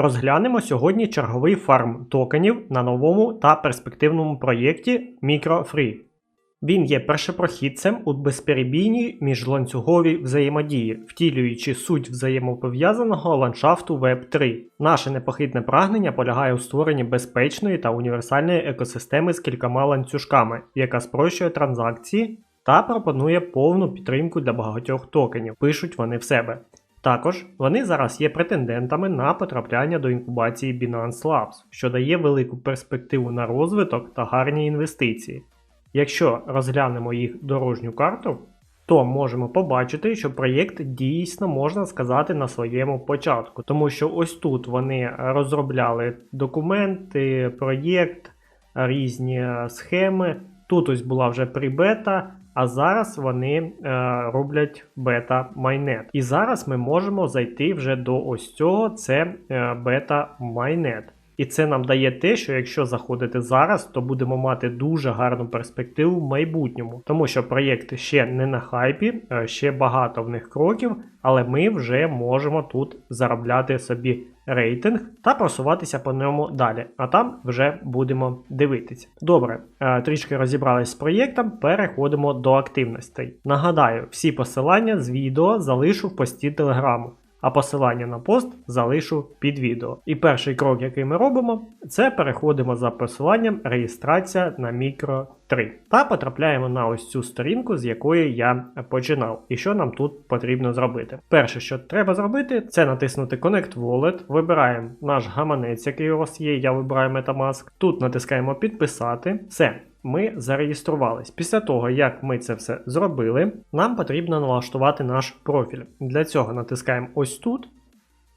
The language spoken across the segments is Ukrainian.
Розглянемо сьогодні черговий фарм токенів на новому та перспективному проєкті MicroFree. Він є першопрохідцем у безперебійній міжланцюговій взаємодії, втілюючи суть взаємопов'язаного ландшафту Web3. Наше непохитне прагнення полягає у створенні безпечної та універсальної екосистеми з кількома ланцюжками, яка спрощує транзакції та пропонує повну підтримку для багатьох токенів, пишуть вони в себе. Також вони зараз є претендентами на потрапляння до інкубації Binance Labs, що дає велику перспективу на розвиток та гарні інвестиції. Якщо розглянемо їх дорожню карту, то можемо побачити, що проєкт дійсно можна сказати на своєму початку, тому що ось тут вони розробляли документи, проєкт, різні схеми. Тут ось була вже прибета, а зараз вони е, роблять бета майнет. І зараз ми можемо зайти вже до ось цього, це е, бета майнет. І це нам дає те, що якщо заходити зараз, то будемо мати дуже гарну перспективу в майбутньому, тому що проєкт ще не на хайпі, е, ще багато в них кроків, але ми вже можемо тут заробляти собі рейтинг та просуватися по ньому далі. А там вже будемо дивитися. Добре, е, трішки розібрались з проєктом, переходимо до активностей. Нагадаю, всі посилання з відео залишу в пості телеграму а посилання на пост залишу під відео. І перший крок, який ми робимо, це переходимо за посиланням реєстрація на мікро 3 та потрапляємо на ось цю сторінку, з якої я починав. І що нам тут потрібно зробити? Перше, що треба зробити, це натиснути Connect Wallet, вибираємо наш гаманець, який у вас є. Я вибираю Metamask. Тут натискаємо підписати. Все ми зареєструвались. Після того, як ми це все зробили, нам потрібно налаштувати наш профіль. Для цього натискаємо ось тут,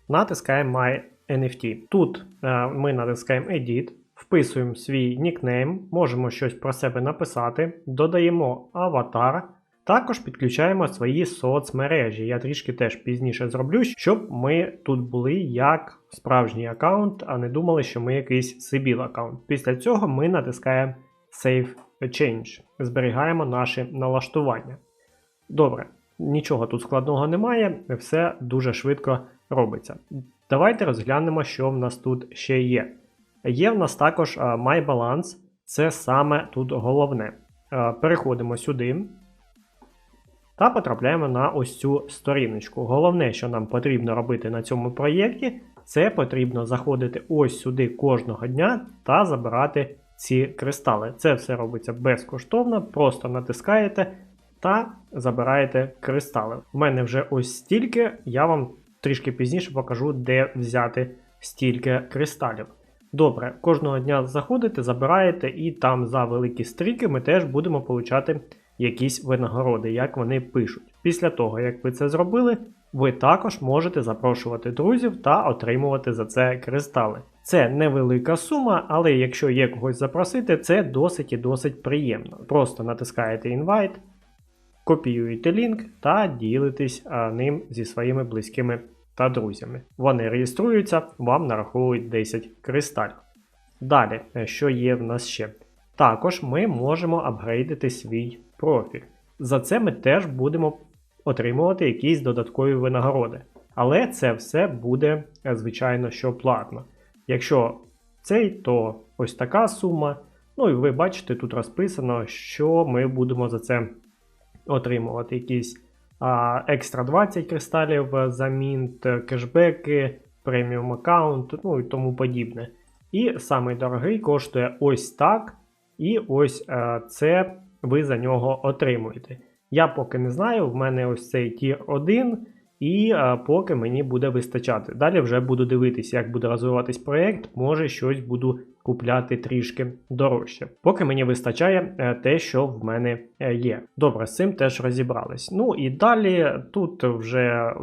натискаємо My NFT. Тут е, ми натискаємо Edit, вписуємо свій нікнейм, можемо щось про себе написати, додаємо аватар. Також підключаємо свої соцмережі. Я трішки теж пізніше зроблю, щоб ми тут були як справжній аккаунт, а не думали, що ми якийсь Сибіл аккаунт. Після цього ми натискаємо Save Change. Зберігаємо наші налаштування. Добре, нічого тут складного немає, все дуже швидко робиться. Давайте розглянемо, що в нас тут ще є. Є в нас також MyBalance, це саме тут головне. Переходимо сюди та потрапляємо на ось цю сторіночку. Головне, що нам потрібно робити на цьому проєкті, це потрібно заходити ось сюди кожного дня та забирати ці кристали. Це все робиться безкоштовно, просто натискаєте та забираєте кристали. У мене вже ось стільки, я вам трішки пізніше покажу, де взяти стільки кристалів. Добре, кожного дня заходите, забираєте, і там за великі стріки ми теж будемо получати якісь винагороди, як вони пишуть. Після того, як ви це зробили, ви також можете запрошувати друзів та отримувати за це кристали. Це невелика сума, але якщо є когось запросити, це досить і досить приємно. Просто натискаєте Invite, копіюєте лінк та ділитесь ним зі своїми близькими та друзями. Вони реєструються, вам нараховують 10 кристалів. Далі, е, що є в нас ще? Також ми можемо апгрейдити свій профіль. За це ми теж будемо отримувати якісь додаткові винагороди. Але це все буде, е, звичайно, що платно. Якщо цей, то ось така сума. Ну і ви бачите, тут розписано, що ми будемо за це отримувати. Якісь а, екстра 20 кристалів за мінт, кешбеки, преміум аккаунт, ну і тому подібне. І самий дорогий коштує ось так. І ось а, е, це ви за нього отримуєте. Я поки не знаю, в мене ось цей тір 1. І е, поки мені буде вистачати. Далі вже буду дивитися, як буде розвиватись проєкт, може щось буду купляти трішки дорожче. Поки мені вистачає е, те, що в мене е, є. Добре, з цим теж розібрались. Ну і далі тут вже е,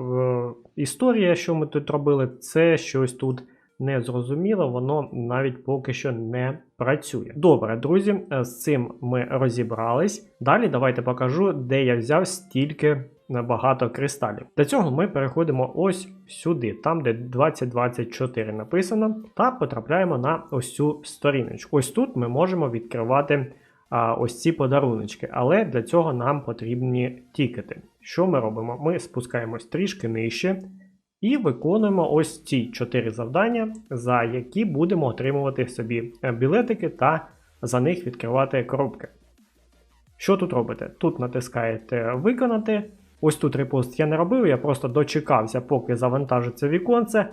історія, що ми тут робили, це щось тут не зрозуміло, воно навіть поки що не працює. Добре, друзі, е, з цим ми розібрались. Далі давайте покажу, де я взяв стільки багато кристалів. Для цього ми переходимо ось сюди, там де 2024 написано, та потрапляємо на ось цю сторіночку. Ось тут ми можемо відкривати а, ось ці подаруночки, але для цього нам потрібні тікети. Що ми робимо? Ми спускаємось трішки нижче. І виконуємо ось ці чотири завдання, за які будемо отримувати собі е, білетики та за них відкривати коробки. Що тут робите? Тут натискаєте Виконати. Ось тут репост я не робив, я просто дочекався, поки завантажиться віконце,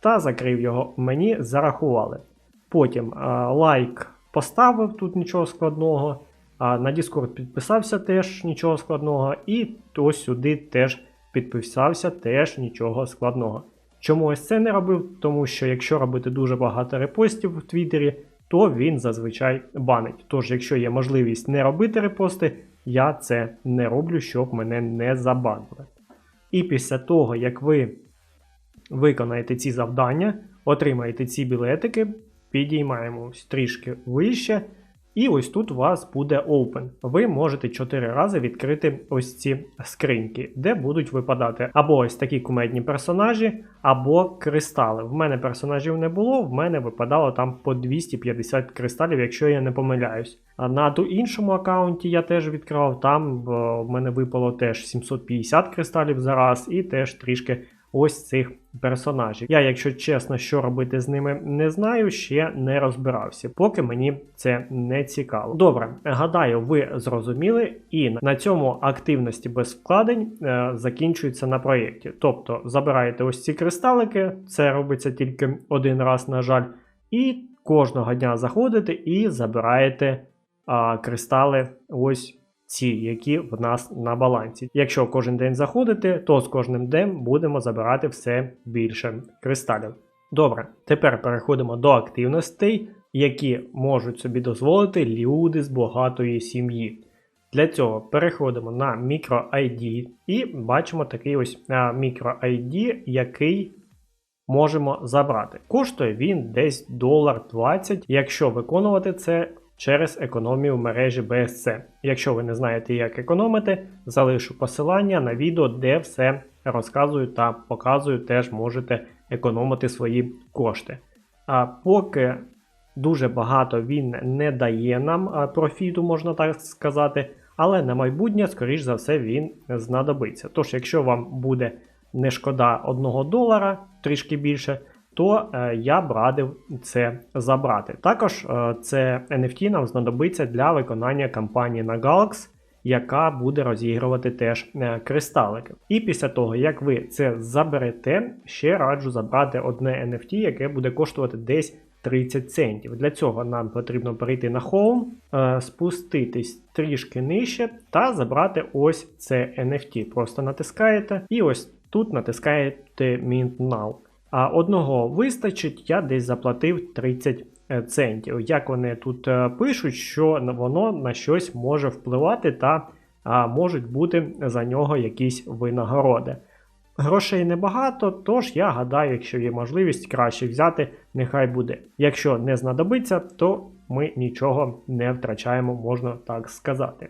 та закрив його, мені зарахували. Потім а, лайк поставив, тут нічого складного. А, на Discord підписався теж нічого складного. І ось сюди теж підписався, теж нічого складного. Чому ось це не робив? Тому що якщо робити дуже багато репостів в Твіттері, то він зазвичай банить. Тож, якщо є можливість не робити репости, я це не роблю, щоб мене не забанили. І після того, як ви виконаєте ці завдання, отримаєте ці білетики, підіймаємось трішки вище. І ось тут у вас буде Open. Ви можете 4 рази відкрити ось ці скриньки, де будуть випадати або ось такі кумедні персонажі, або кристали. В мене персонажів не було, в мене випадало там по 250 кристалів, якщо я не помиляюсь. А на ту іншому аккаунті я теж відкривав, там в мене випало теж 750 кристалів за раз, і теж трішки ось цих персонажів. Я, якщо чесно, що робити з ними, не знаю, ще не розбирався, поки мені це не цікаво. Добре, гадаю, ви зрозуміли, і на цьому активності без вкладень е, закінчується на проєкті. Тобто забираєте ось ці кристалики, це робиться тільки один раз, на жаль, і кожного дня заходите і забираєте кристали ось ці, які в нас на балансі. Якщо кожен день заходити, то з кожним днем будемо забирати все більше кристалів. Добре, тепер переходимо до активностей, які можуть собі дозволити люди з багатої сім'ї. Для цього переходимо на MicroID і бачимо такий ось MicroID, який можемо забрати. Коштує він десь долар 20, якщо виконувати це через економію в мережі BSC. Якщо ви не знаєте, як економити, залишу посилання на відео, де все розказую та показую, теж можете економити свої кошти. А поки дуже багато він не дає нам профіту, можна так сказати, але на майбутнє, скоріш за все, він знадобиться. Тож, якщо вам буде не шкода 1 долара, трішки більше, то е, я б радив це забрати. Також е, це NFT нам знадобиться для виконання кампанії на Galax, яка буде розігрувати теж е, кристалики. І після того, як ви це заберете, ще раджу забрати одне NFT, яке буде коштувати десь 30 центів. Для цього нам потрібно перейти на Home, спуститись трішки нижче та забрати ось це NFT. Просто натискаєте і ось тут натискаєте Mint Now. А одного вистачить, я десь заплатив 30 е, центів. Як вони тут е, пишуть, що воно на щось може впливати та можуть бути за нього якісь винагороди. Грошей небагато, тож я гадаю, якщо є можливість краще взяти, нехай буде. Якщо не знадобиться, то ми нічого не втрачаємо, можна так сказати.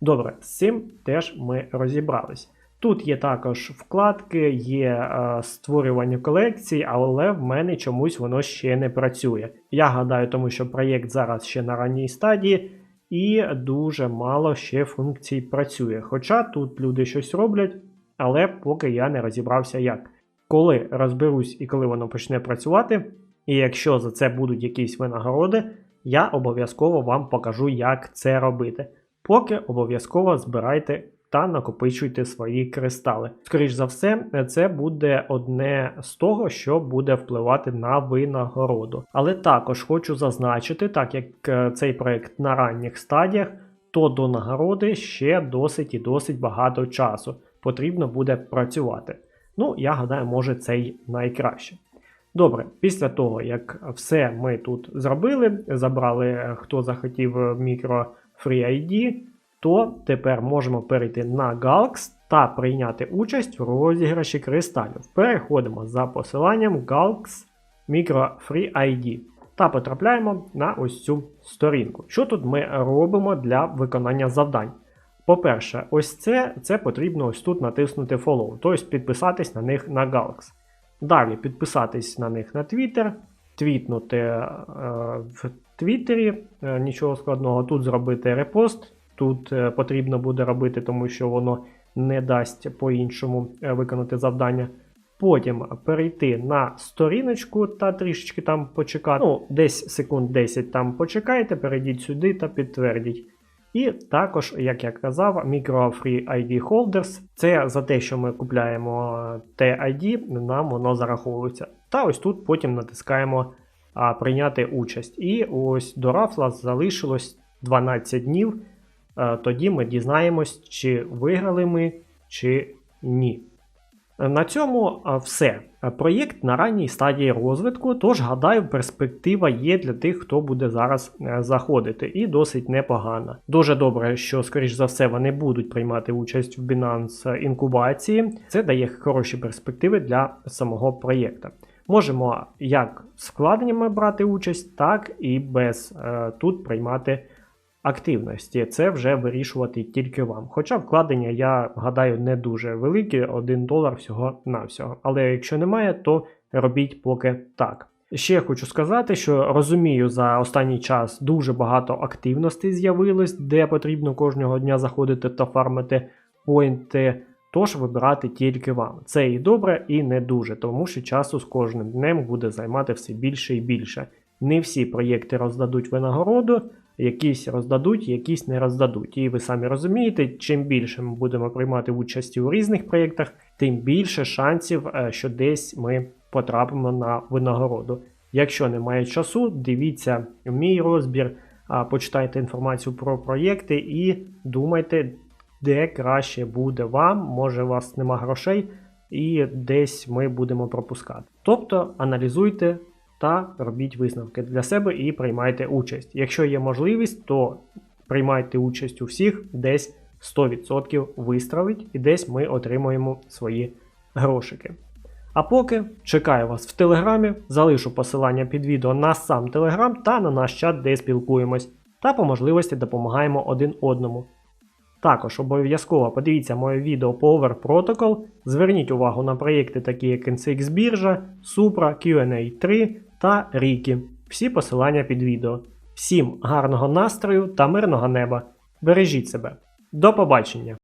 Добре, з цим теж ми розібрались. Тут є також вкладки, є е, створювання колекцій, але в мене чомусь воно ще не працює. Я гадаю, тому що проєкт зараз ще на ранній стадії і дуже мало ще функцій працює. Хоча тут люди щось роблять, але поки я не розібрався як. Коли розберусь і коли воно почне працювати, і якщо за це будуть якісь винагороди, я обов'язково вам покажу, як це робити. Поки обов'язково збирайте та накопичуйте свої кристали. Скоріш за все, це буде одне з того, що буде впливати на винагороду. Але також хочу зазначити, так як е, цей проект на ранніх стадіях, то до нагороди ще досить і досить багато часу. потрібно буде працювати. Ну, я гадаю, може це й найкраще. Добре, після того, як все ми тут зробили, забрали, е, хто захотів мікро Free ID, то тепер можемо перейти на Galx та прийняти участь в розіграші кристалів. Переходимо за посиланням Galx Micro Free ID та потрапляємо на ось цю сторінку. Що тут ми робимо для виконання завдань? По-перше, ось це, це потрібно ось тут натиснути Follow, тобто підписатись на них на Galax. Далі підписатись на них на Twitter, твітнути е, в Твіттері, е, нічого складного, тут зробити репост. Тут е, потрібно буде робити, тому що воно не дасть по-іншому е, виконати завдання. Потім перейти на сторіночку та трішечки там почекати. Ну, десь секунд 10 там почекайте, перейдіть сюди та підтвердіть. І також, як я казав, Micro Free ID Holders це за те, що ми купляємо TID, нам воно зараховується. Та ось тут потім натискаємо а, прийняти участь. І ось до рафла залишилось 12 днів. Е, Тоді ми дізнаємось, чи виграли ми, чи ні. На цьому все. Е, Проєкт на ранній стадії розвитку, тож гадаю, перспектива є для тих, хто буде зараз е, заходити, і досить непогана. Дуже добре, що, скоріш за все, вони будуть приймати участь в Binance інкубації. Це дає хороші перспективи для самого проєкта. Можемо як з вкладеннями брати участь, так і без е, тут приймати активності. Це вже вирішувати тільки вам. Хоча вкладення, я гадаю, не дуже великі, 1 долар всього на всього. Але якщо немає, то робіть поки так. Ще хочу сказати, що розумію, за останній час дуже багато активностей з'явилось, де потрібно кожного дня заходити та фармити поінти. Тож вибирати тільки вам. Це і добре, і не дуже, тому що часу з кожним днем буде займати все більше і більше. Не всі проєкти роздадуть винагороду, якісь роздадуть, якісь не роздадуть. І ви самі розумієте, чим більше ми будемо приймати участь у різних проєктах, тим більше шансів, е, що десь ми потрапимо на винагороду. Якщо немає часу, дивіться мій розбір, почитайте інформацію про проєкти і думайте, де краще буде вам, може у вас нема грошей, і десь ми будемо пропускати. Тобто аналізуйте та робіть висновки для себе і приймайте участь. Якщо є можливість, то приймайте участь у всіх, десь 100% вистрелить, і десь ми отримуємо свої грошики. А поки чекаю вас в телеграмі, залишу посилання під відео на сам телеграм та на наш чат, де спілкуємось, та по можливості допомагаємо один одному. Також обов'язково подивіться моє відео по Over Protocol, зверніть увагу на проєкти такі як NCX біржа, Supra, Q&A 3 та Рікі. Всі посилання під відео. Всім гарного настрою та мирного неба. Бережіть себе. До побачення!